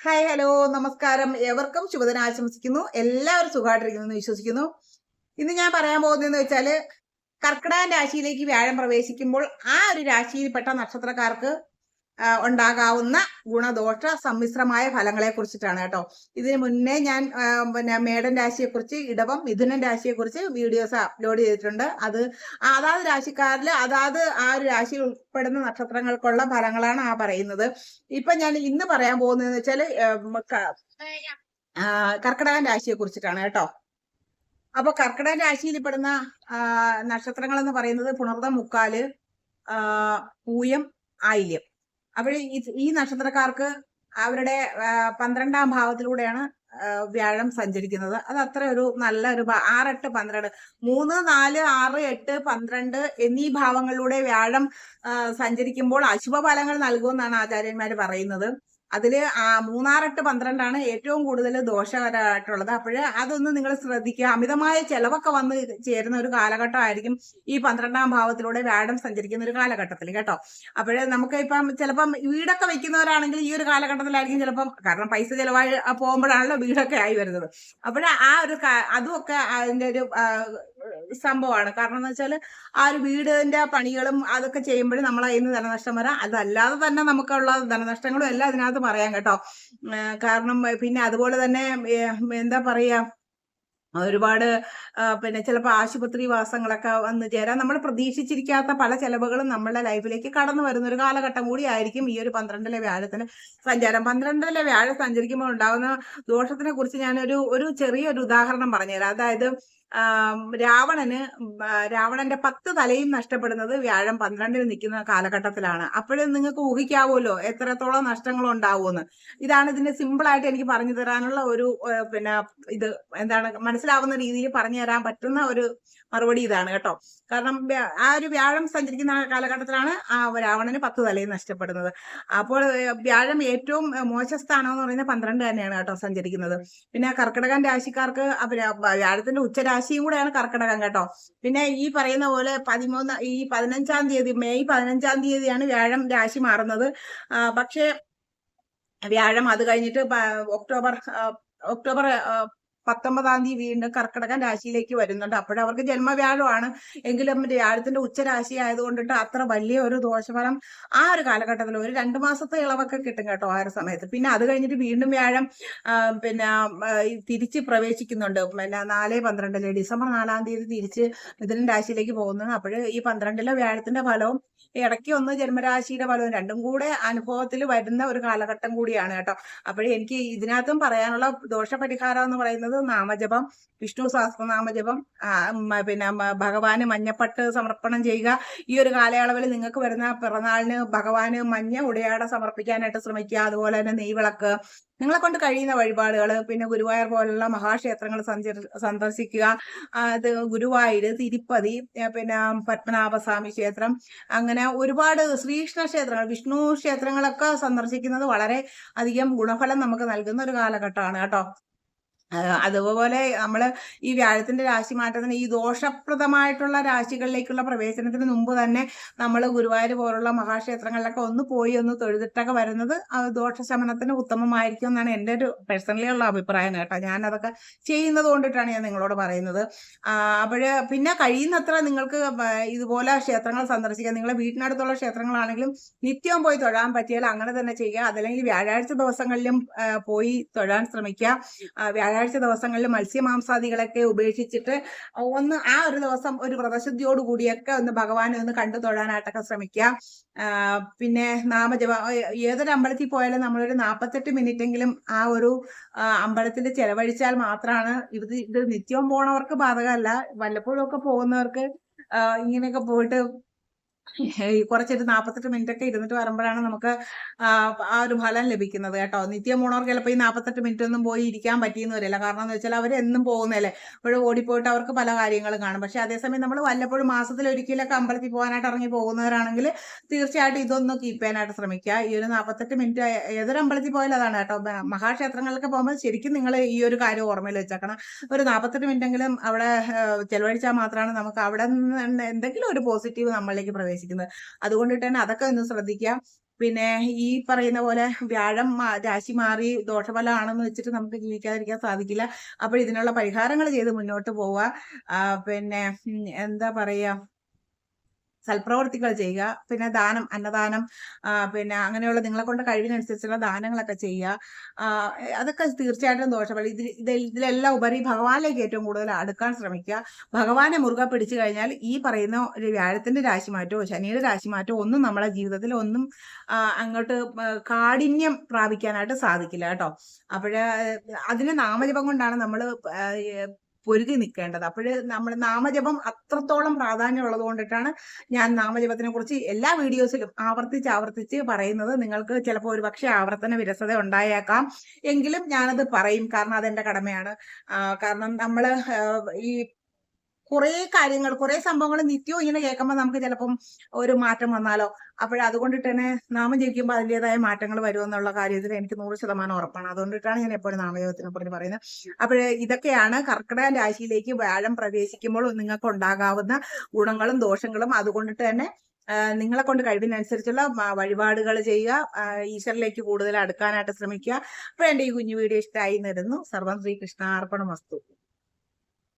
Hi hello നമസ്കാരം. എവർക്കും ശുഭദിനം ആശംസിക്കുന്നു. എല്ലാവരും സുഖമായിട്ടിരിക്കുന്നു എന്ന് വിശ്വസിക്കുന്നു. ഇന്ന് ഞാൻ പറയാൻ പോകുന്നതെന്ന് വെച്ചാൽ കർക്കിടക രാശിയിലേക്ക് വ്യാഴം പ്രവേശിക്കുമ്പോൾ ആ ഒരു രാശിയിൽപ്പെട്ട നക്ഷത്രക്കാർക്ക് ഉണ്ടാകാവുന്ന ഗുണദോഷ സമ്മിശ്രമായ ഫലങ്ങളെ കുറിച്ചിട്ടാണ് കേട്ടോ. ഇതിന് മുന്നേ ഞാൻ പിന്നെ മേടൻ രാശിയെക്കുറിച്ച് ഇടവം മിഥുനൻ രാശിയെക്കുറിച്ച് വീഡിയോസ് അപ്ലോഡ് ചെയ്തിട്ടുണ്ട്. അത് അതാത് രാശിക്കാരിൽ അതാത് ആ ഒരു രാശിയിൽ ഉൾപ്പെടുന്ന നക്ഷത്രങ്ങൾക്കുള്ള ഫലങ്ങളാണ് ആ പറയുന്നത്. ഇപ്പൊ ഞാൻ ഇന്ന് പറയാൻ പോകുന്നതെന്ന് വെച്ചാൽ കർക്കിടകൻ രാശിയെ കുറിച്ചിട്ടാണ് കേട്ടോ. അപ്പൊ കർക്കിടക രാശിയിൽ പെടുന്ന നക്ഷത്രങ്ങൾ എന്ന് പറയുന്നത് പുണർദ മുക്കാൽ പൂയം ആയില്യം. അപ്പോൾ ഈ നക്ഷത്രക്കാർക്ക് അവരുടെ പന്ത്രണ്ടാം ഭാവത്തിലൂടെയാണ് വ്യാഴം സഞ്ചരിക്കുന്നത്. അത് അത്ര ഒരു നല്ല ഒരു ആറെട്ട് പന്ത്രണ്ട്. മൂന്ന് നാല് ആറ് എട്ട് പന്ത്രണ്ട് എന്നീ ഭാവങ്ങളിലൂടെ വ്യാഴം സഞ്ചരിക്കുമ്പോൾ അശുഭ ഫലങ്ങൾ നൽകുമെന്നാണ് ആചാര്യന്മാർ പറയുന്നത്. അതിൽ മൂന്നാറെട്ട് പന്ത്രണ്ടാണ് ഏറ്റവും കൂടുതൽ ദോഷകരമായിട്ടുള്ളത്. അപ്പോഴ് അതൊന്ന് നിങ്ങൾ ശ്രദ്ധിക്കുക. അമിതമായ ചെലവൊക്കെ വന്ന് ചേരുന്ന ഒരു കാലഘട്ടമായിരിക്കും ഈ പന്ത്രണ്ടാം ഭാവത്തിലൂടെ വ്യാഴം സഞ്ചരിക്കുന്ന ഒരു കാലഘട്ടത്തിൽ കേട്ടോ. അപ്പോഴ് നമുക്ക് ഇപ്പം ചിലപ്പം വീടൊക്കെ വെക്കുന്നവരാണെങ്കിൽ ഈ ഒരു കാലഘട്ടത്തിലായിരിക്കും ചിലപ്പം. കാരണം പൈസ ചിലവായി പോകുമ്പോഴാണല്ലോ വീടൊക്കെ ആയി വരുന്നത്. അപ്പോൾ ആ ഒരു അതുമൊക്കെ അതിന്റെ ഒരു സംഭവമാണ്. കാരണം എന്ന് വെച്ചാൽ ആ ഒരു വീടിന്റെ പണികളും അതൊക്കെ ചെയ്യുമ്പോഴും നമ്മൾ അതിൽ നിന്ന് ധനനഷ്ടം വരാം. അതല്ലാതെ തന്നെ നമുക്കുള്ള ധനനഷ്ടങ്ങളും എല്ലാം അതിനകത്ത് പറയാം കേട്ടോ. കാരണം പിന്നെ അതുപോലെ തന്നെ എന്താ പറയാ ഒരുപാട് പിന്നെ ചിലപ്പോൾ ആശുപത്രി വാസങ്ങളൊക്കെ വന്ന് ചേരാൻ നമ്മൾ പ്രതീക്ഷിച്ചിരിക്കാത്ത പല ചെലവുകളും നമ്മളുടെ ലൈഫിലേക്ക് കടന്നു വരുന്ന ഒരു കാലഘട്ടം കൂടി ആയിരിക്കും ഈ ഒരു പന്ത്രണ്ടിലെ വ്യാഴത്തിന് സഞ്ചാരം. പന്ത്രണ്ടിലെ വ്യാഴം സഞ്ചരിക്കുമ്പോൾ ഉണ്ടാകുന്ന ദോഷത്തിനെ കുറിച്ച് ഞാനൊരു ഒരു ചെറിയൊരു ഉദാഹരണം പറഞ്ഞുതരാം. അതായത് രാവണന് രാവണന്റെ പത്ത് തലയും നഷ്ടപ്പെടുന്നത് വ്യാഴം പന്ത്രണ്ടിൽ നിൽക്കുന്ന കാലഘട്ടത്തിലാണ്. അപ്പോഴും നിങ്ങൾക്ക് ഊഹിക്കാവുമല്ലോ എത്രത്തോളം നഷ്ടങ്ങൾ ഉണ്ടാവുമെന്ന് ഇതാണ് ഇതിന്റെ സിമ്പിൾ ആയിട്ട് എനിക്ക് പറഞ്ഞു തരാനുള്ള ഒരു പിന്നെ ഇത്. എന്താണ്? മനസ്സിലാവുന്ന രീതിയിൽ പറഞ്ഞു തരാൻ പറ്റുന്ന ഒരു മറുപടി ഇതാണ് കേട്ടോ. കാരണം ആ ഒരു വ്യാഴം സഞ്ചരിക്കുന്ന കാലഘട്ടത്തിലാണ് ആ രാവണന് പത്ത് തലയും നഷ്ടപ്പെടുന്നത്. അപ്പോൾ വ്യാഴം ഏറ്റവും മോശ സ്ഥാനം എന്ന് പറയുന്നത് പന്ത്രണ്ട് തന്നെയാണ് കേട്ടോ സഞ്ചരിക്കുന്നത്. പിന്നെ കർക്കിടകൻ രാശിക്കാർക്ക് വ്യാഴത്തിന്റെ വ്യാഴത്തിന്റെ ഉച്ചരാശിയും കൂടെയാണ് കർക്കിടകം കേട്ടോ. പിന്നെ ഈ പറയുന്ന പോലെ പതിമൂന്ന് ഈ പതിനഞ്ചാം തീയതി മെയ് പതിനഞ്ചാം തീയതിയാണ് വ്യാഴം രാശി മാറുന്നത്. പക്ഷേ വ്യാഴം അത് കഴിഞ്ഞിട്ട് ഒക്ടോബർ ഒക്ടോബർ പത്തൊമ്പതാം തീയതി വീണ്ടും കർക്കിടകൻ രാശിയിലേക്ക് വരുന്നുണ്ട്. അപ്പോഴവർക്ക് ജന്മവ്യാഴമാണ്. എങ്കിലും വ്യാഴത്തിന്റെ ഉച്ചരാശി ആയതുകൊണ്ടിട്ട് അത്ര വലിയ ഒരു ദോഷഫലം ആ ഒരു കാലഘട്ടത്തിൽ ഒരു രണ്ട് മാസത്തെ ഇളവൊക്കെ കിട്ടും കേട്ടോ ആ ഒരു സമയത്ത്. പിന്നെ അത് കഴിഞ്ഞിട്ട് വീണ്ടും വ്യാഴം പിന്നെ തിരിച്ച് പ്രവേശിക്കുന്നുണ്ട്. പിന്നെ നാല് പന്ത്രണ്ടിൽ ഡിസംബർ നാലാം തീയതി തിരിച്ച് മിഥുനൻ രാശിയിലേക്ക് പോകുന്നത്. അപ്പോൾ ഈ പന്ത്രണ്ടിലെ വ്യാഴത്തിന്റെ ഫലവും ഇടയ്ക്ക് ഒന്ന് ജന്മരാശിയുടെ ഫലവും രണ്ടും കൂടെ അനുഭവത്തിൽ വരുന്ന ഒരു കാലഘട്ടം കൂടിയാണ് കേട്ടോ. അപ്പോഴേ എനിക്ക് ഇതിനകത്തും പറയാനുള്ള ദോഷപരിഹാരം എന്ന് പറയുന്നത് നാമജപം വിഷ്ണു സഹസ്രനാമജപം പിന്നെ ഭഗവാന് മഞ്ഞപ്പട്ട് സമർപ്പണം ചെയ്യുക. ഈ ഒരു കാലയളവിൽ നിങ്ങൾക്ക് വരുന്ന പിറന്നാളിന് ഭഗവാന് മഞ്ഞ ഉടയാട സമർപ്പിക്കാനായിട്ട് ശ്രമിക്കുക. അതുപോലെ തന്നെ നെയ്വിളക്ക്. നിങ്ങളെ കൊണ്ട് കഴിയുന്ന വഴിപാടുകൾ പിന്നെ ഗുരുവായൂർ പോലുള്ള മഹാക്ഷേത്രങ്ങൾ സന്ദർശിക്കുക. അത് ഗുരുവായൂര് തിരുപ്പതി പിന്നെ പത്മനാഭസ്വാമി ക്ഷേത്രം. അങ്ങനെ ഒരുപാട് ശ്രീകൃഷ്ണ ക്ഷേത്രങ്ങൾ വിഷ്ണു ക്ഷേത്രങ്ങളൊക്കെ സന്ദർശിക്കുന്നത് വളരെ അധികം ഗുണഫലം നമുക്ക് നൽകുന്ന ഒരു കാലഘട്ടമാണ് കേട്ടോ. അതുപോലെ നമ്മൾ ഈ വ്യാഴത്തിന്റെ രാശി മാറ്റത്തിന് ഈ ദോഷപ്രദമായിട്ടുള്ള രാശികളിലേക്കുള്ള പ്രവേശനത്തിന് മുമ്പ് തന്നെ നമ്മൾ ഗുരുവായൂർ പോലുള്ള മഹാക്ഷേത്രങ്ങളിലൊക്കെ ഒന്ന് പോയി ഒന്ന് തൊഴുതിട്ടൊക്കെ വരുന്നത് ദോഷശമനത്തിന് ഉത്തമമായിരിക്കും എന്നാണ് എന്റെ ഒരു പേഴ്സണലി ഉള്ള അഭിപ്രായം കേട്ടോ. ഞാൻ അതൊക്കെ ചെയ്യുന്നത് കൊണ്ടിട്ടാണ് ഞാൻ നിങ്ങളോട് പറയുന്നത്. അപ്പോൾ പിന്നെ കഴിയുന്നത്ര നിങ്ങൾക്ക് ഇതുപോലെ ക്ഷേത്രങ്ങൾ സന്ദർശിക്കുക. നിങ്ങളെ വീട്ടിനടുത്തുള്ള ക്ഷേത്രങ്ങളാണെങ്കിലും നിത്യവും പോയി തൊഴാൻ പറ്റിയാൽ അങ്ങനെ തന്നെ ചെയ്യുക. അതല്ലെങ്കിൽ വ്യാഴാഴ്ച ദിവസങ്ങളിലും പോയി തൊഴാൻ ശ്രമിക്കുക. ആ, വ്യാഴാഴ്ച ദിവസങ്ങളിൽ മത്സ്യമാംസാദികളൊക്കെ ഉപേക്ഷിച്ചിട്ട് ഒന്ന് ആ ഒരു ദിവസം ഒരു വ്രതശുദ്ധിയോട് കൂടിയൊക്കെ ഒന്ന് ഭഗവാനെ ഒന്ന് കണ്ടു തൊഴാനായിട്ടൊക്കെ ശ്രമിക്കുക. പിന്നെ നാമജപ ഏതൊരു അമ്പലത്തിൽ പോയാലും നമ്മളൊരു നാൽപ്പത്തെട്ട് മിനിറ്റ് എങ്കിലും ആ ഒരു അമ്പലത്തിൽ ചെലവഴിച്ചാൽ മാത്രമാണ് ഇത് ഇത് നിത്യവും പോണവർക്ക് ബാധകമല്ല. വല്ലപ്പോഴും ഒക്കെ പോകുന്നവർക്ക് ഇങ്ങനെയൊക്കെ പോയിട്ട് കുറച്ചൊരു നാൽപ്പത്തെട്ട് മിനിറ്റ് ഒക്കെ ഇരുന്നിട്ട് വരുമ്പോഴാണ് നമുക്ക് ആ ഒരു ഫലം ലഭിക്കുന്നത് കേട്ടോ. നിത്യം പോണവർക്ക് ചിലപ്പോൾ ഈ നാൽപ്പത്തെട്ട് മിനിറ്റ് ഒന്നും പോയി ഇരിക്കാൻ പറ്റിയെന്ന് വരില്ല. കാരണം എന്ന് വെച്ചാൽ അവർ എന്നും പോകുന്നതല്ലേ? അപ്പോഴും ഓടിപ്പോയിട്ട് അവർക്ക് പല കാര്യങ്ങളും കാണും. പക്ഷെ അതേസമയം നമ്മൾ വല്ലപ്പോഴും മാസത്തിൽ ഒരിക്കലൊക്കെ അമ്പലത്തിൽ പോകാനായിട്ട് ഇറങ്ങി പോകുന്നവരാണെങ്കിൽ തീർച്ചയായിട്ടും ഇതൊന്ന് കീപ്പ് ചെയ്യാനായിട്ട് ശ്രമിക്കുക. ഈ ഒരു നാൽപ്പത്തെട്ട് മിനിറ്റ് ഏതൊരു അമ്പലത്തിൽ പോയാലും അതാണ് കേട്ടോ. മഹാക്ഷേത്രങ്ങളിലൊക്കെ പോകുമ്പോൾ ശരിക്കും നിങ്ങൾ ഈ ഒരു കാര്യം ഓർമ്മയിൽ വെച്ചേക്കണം. ഒരു നാൽപ്പത്തെട്ട് മിനിറ്റെങ്കിലും അവിടെ ചെലവഴിച്ചാൽ മാത്രമാണ് നമുക്ക് അവിടെ നിന്ന് എന്തെങ്കിലും ഒരു പോസിറ്റീവ് നമ്മളിലേക്ക് പ്രവേശിക്കുന്നത് അതുകൊണ്ടിട്ട് തന്നെ അതൊക്കെ ഒന്ന് ശ്രദ്ധിക്കാം പിന്നെ ഈ പറയുന്ന പോലെ വ്യാഴം രാശി മാറി ദോഷഫലമാണെന്ന് വെച്ചിട്ട് നമുക്ക് ജീവിക്കാതിരിക്കാൻ സാധിക്കില്ല. അപ്പോൾ ഇതിനുള്ള പരിഹാരങ്ങൾ ചെയ്ത് മുന്നോട്ട് പോവുക. പിന്നെ എന്താ പറയാ സൽപ്രവർത്തികൾ ചെയ്യുക പിന്നെ ദാനം അന്നദാനം പിന്നെ അങ്ങനെയുള്ള നിങ്ങളെ കൊണ്ട് കഴിവിനനുസരിച്ചുള്ള ദാനങ്ങളൊക്കെ ചെയ്യുക. അതൊക്കെ തീർച്ചയായിട്ടും ദോഷഫലം ഇതിൽ ഇത് ഇതിലെല്ലാം ഉപരി ഭഗവാനിലേക്ക് ഏറ്റവും കൂടുതൽ അടുക്കാൻ ശ്രമിക്കുക. ഭഗവാനെ മുറുകെ പിടിച്ചു കഴിഞ്ഞാൽ ഈ പറയുന്ന ഒരു വ്യാഴത്തിന്റെ രാശിമാറ്റമോ ശനിയുടെ രാശി രാശിമാറ്റമോ ഒന്നും നമ്മളെ ജീവിതത്തിൽ ഒന്നും അങ്ങോട്ട് കാഠിന്യം പ്രാപിക്കാനായിട്ട് സാധിക്കില്ല കേട്ടോ. അപ്പോഴ് അതിന് നാമജപം കൊണ്ടാണ് നമ്മൾ പൊരുതി നിൽക്കേണ്ടത്. അപ്പോഴ് നമ്മൾ നാമജപം അത്രത്തോളം പ്രാധാന്യം ഉള്ളത് കൊണ്ടിട്ടാണ് ഞാൻ നാമജപത്തിനെ കുറിച്ച് എല്ലാ വീഡിയോസിലും ആവർത്തിച്ച് ആവർത്തിച്ച് പറയുന്നത്. നിങ്ങൾക്ക് ചിലപ്പോൾ ഒരു പക്ഷേ ആവർത്തന വിരസത ഉണ്ടായേക്കാം. എങ്കിലും ഞാനത് പറയും. കാരണം അതെന്റെ കടമയാണ്. കാരണം നമ്മൾ ഈ കുറേ കാര്യങ്ങൾ കുറേ സംഭവങ്ങൾ നിത്യവും ഇങ്ങനെ കേൾക്കുമ്പോൾ നമുക്ക് ചിലപ്പം ഒരു മാറ്റം വന്നാലോ? അപ്പോൾ അതുകൊണ്ടിട്ട് തന്നെ നാമം ജപിക്കുമ്പോൾ അതിന്റെതായ മാറ്റങ്ങൾ വരുമെന്നുള്ള കാര്യത്തിൽ എനിക്ക് നൂറ് ശതമാനം ഉറപ്പാണ്. അതുകൊണ്ടിട്ടാണ് ഞാൻ എപ്പോഴും നാമജപത്തിനെ കുറിച്ച് പറയുന്നത്. അപ്പോൾ ഇതൊക്കെയാണ് കർക്കിടക രാശിയിലേക്ക് വ്യാഴം പ്രവേശിക്കുമ്പോൾ നിങ്ങൾക്ക് ഉണ്ടാകാവുന്ന ഗുണങ്ങളും ദോഷങ്ങളും. അതുകൊണ്ടിട്ട് തന്നെ നിങ്ങളെ കൊണ്ട് കഴിവിനനുസരിച്ചുള്ള വഴിപാടുകൾ ചെയ്യുക. ഈശ്വരിലേക്ക് കൂടുതൽ അടുക്കാനായിട്ട് ശ്രമിക്കുക. അപ്പോൾ എന്റെ ഈ കുഞ്ഞു വീഡിയോ ഇഷ്ടമായി നിരുന്നു സർവം ശ്രീകൃഷ്ണ അർപ്പണമസ്തു